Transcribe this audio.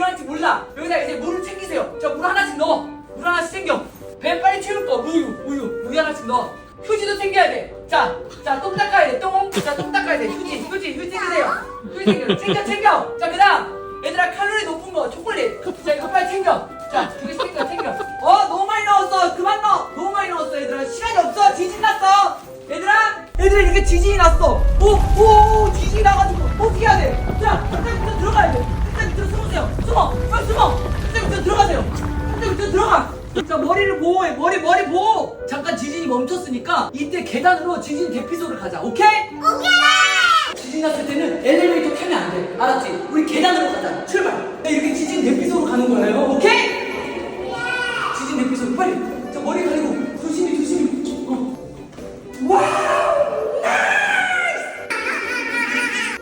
여기다 이제 물을 챙기세요. 자, 물 하나씩 넣어. 물 하나씩 챙겨. 배 빨리 채울 거. 우유, 우유, 우유 하나씩 넣어. 휴지도 챙겨야 돼. 자, 자, 똥 닦아야 돼. 똥. 자, 똥 닦아야 돼. 휴지, 휴지, 휴지 드세요. 휴지 챙겨. 챙겨, 챙겨. 자, 그 다음. 얘들아, 칼로리 높은 거, 초콜릿. 자, 이거 빨리 챙겨. 자, 두 개씩 챙겨, 챙겨. 어, 너무 많이 넣었어. 그만 넣어. 너무 많이 넣었어, 얘들아. 시간이 없어. 지진 났어. 얘들아, 얘들아, 이렇게 지진이 났어. 오, 오, 오, 지진이 나가지고. 숨어! 빨리 숨어! 한쪽 밑으로 들어가세요. 한쪽 밑으로 들어가. 자 머리를 보호해. 머리 머리 보호! 잠깐 지진이 멈췄으니까 이때 계단으로 지진 대피소를 가자. 오케이? 오케이! 지진 났을 때는 엘리베이터 타면 안돼. 알았지? 우리 계단으로 가자. 출발! 이렇게 지진 대피소로 가는 거예요. 오케이? 예! 지진 대피소 빨리. 자 머리 가리고 조심히 조심히. 어. 와!